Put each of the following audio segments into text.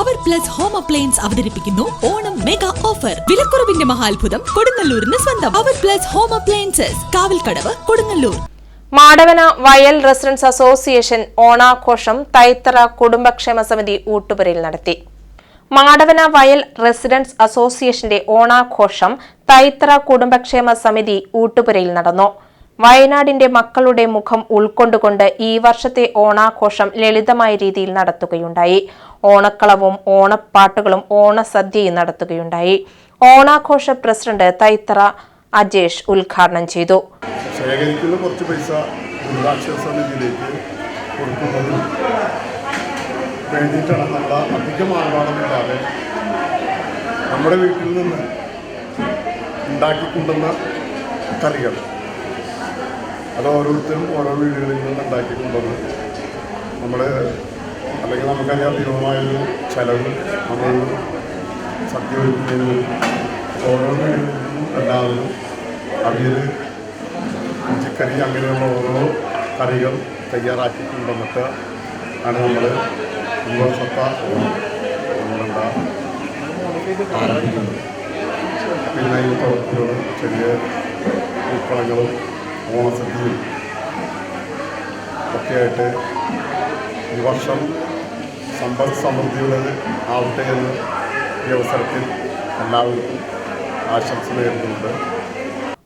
Plus home appliance അവതരിപ്പിക്കുന്നു. Onam mega offer വിലക്കുറവിന്റെ മഹാത്ഭുതം കൊടുങ്ങല്ലൂരിന് സ്വന്തം. Power plus home appliances Kavalkadavu Kodungallur. Madavana Vayal residence association ഓണാഘോഷം തൈത്തറ കുടുംബക്ഷേമ സമിതി ഊട്ടുപുരയിൽ നടത്തി. മാടവന വയൽ റെസിഡൻസ് അസോസിയേഷന്റെ ഓണാഘോഷം തൈത്തറ കുടുംബക്ഷേമ സമിതി ഊട്ടുപുരയിൽ നടന്നു. വയനാടിന്റെ മക്കളുടെ മുഖം ഉൾക്കൊണ്ടുകൊണ്ട് ഈ വർഷത്തെ ഓണാഘോഷം ലളിതമായ രീതിയിൽ നടത്തുകയുണ്ടായി. ഓണക്കളവും ഓണപ്പാട്ടുകളും ഓണസദ്യയും നടത്തുകയുണ്ടായി. ഓണാഘോഷ പ്രസിഡന്റ് തൈത്തറ അജേഷ് ഉദ്ഘാടനം ചെയ്തു. കുറച്ച് പൈസ നമ്മുടെ വീട്ടിൽ നിന്ന് ഉണ്ടാക്കിക്കൊണ്ടുവന്ന കറികൾ. അത് ഓരോരുത്തരും ഓരോ വീടുകളിൽ നിന്ന് ഉണ്ടാക്കിക്കൊണ്ടുവന്ന് നമ്മുടെ അല്ലെങ്കിൽ നമുക്കറിയാം ദീർഘമായൊരു ചെലവ് നമ്മൾ സത്യം ഒരുക്കുന്നതിന് ഓരോ വീടുകളിൽ നിന്നും എല്ലാവരും അവിയൽ ഇഞ്ചിക്കറി അങ്ങനെയുള്ള ഓരോ കറികൾ തയ്യാറാക്കി കൊണ്ടുവന്നിട്ട് ആണ് നമ്മൾ ഈ ആരംഭിക്കുന്നത് പിന്നെ ഈ പ്രവൃത്തികളും ചെറിയ പൂക്കളങ്ങളും ഓണസദ്യയും ഒക്കെയായിട്ട് ഈ വർഷം സമ്പദ് സമൃദ്ധിയുള്ളത് ആവട്ടെ എന്ന് ഈ അവസരത്തിൽ എല്ലാവർക്കും ആശംസ നേരുന്നുണ്ട്.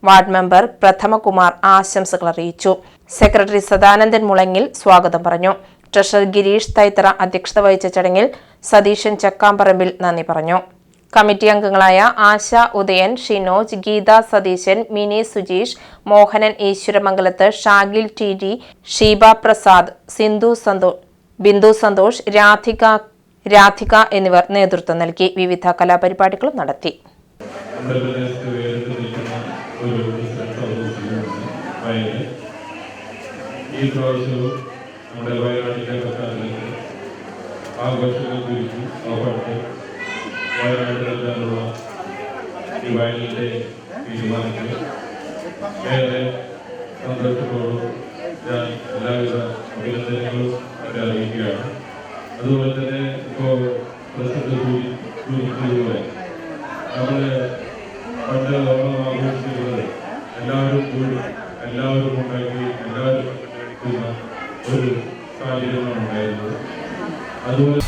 വാർഡ് മെമ്പർ പ്രഥമകുമാർ ആശംസകൾ അറിയിച്ചു. സെക്രട്ടറി സദാനന്ദൻ മുളങ്ങിൽ സ്വാഗതം പറഞ്ഞു. ട്രഷറർ ഗിരീഷ് തൈത്തറ അധ്യക്ഷത വഹിച്ച ചടങ്ങിൽ സതീശൻ ചക്കാമ്പറമ്പിൽ നന്ദി പറഞ്ഞു. കമ്മിറ്റി അംഗങ്ങളായ ആശ ഉദയൻ ഷിനോജ് ഗീത സതീശൻ മിനി സുജീഷ് മോഹനൻ ഈശ്വരമംഗലത്ത് ഷാഗിൽ ടി ഡി ഷീബ പ്രസാദ് സിന്ധു സന്തോഷ് ബിന്ദു സന്തോഷ് രാധിക രാധിക എന്നിവർ നേതൃത്വം നൽകി. വിവിധ കലാപരിപാടികളും നടത്തി. ഈ പ്രാവശ്യവും നമ്മുടെ ഈ വയലിന്റെ തീരുമാനത്തിൽ ഏറെ സന്തോഷത്തോടും ഞാൻ എല്ലാവിധ അഭിനന്ദനങ്ങളും അവരെ അറിയിക്കുകയാണ്. അതുപോലെ തന്നെ ഇപ്പോൾ പ്രസിഡന്റ് സൂചിപ്പിച്ചതുപോലെ നമ്മൾ പണ്ട് ഓണം ആഘോഷിച്ചിരുന്നത് എല്ലാവരും കൂടി എല്ലാവരും ഉണ്ടാക്കി എല്ലാവരും ഒരു സാഹചര്യമാണ് ഉണ്ടായിരുന്നത്. അതുപോലെ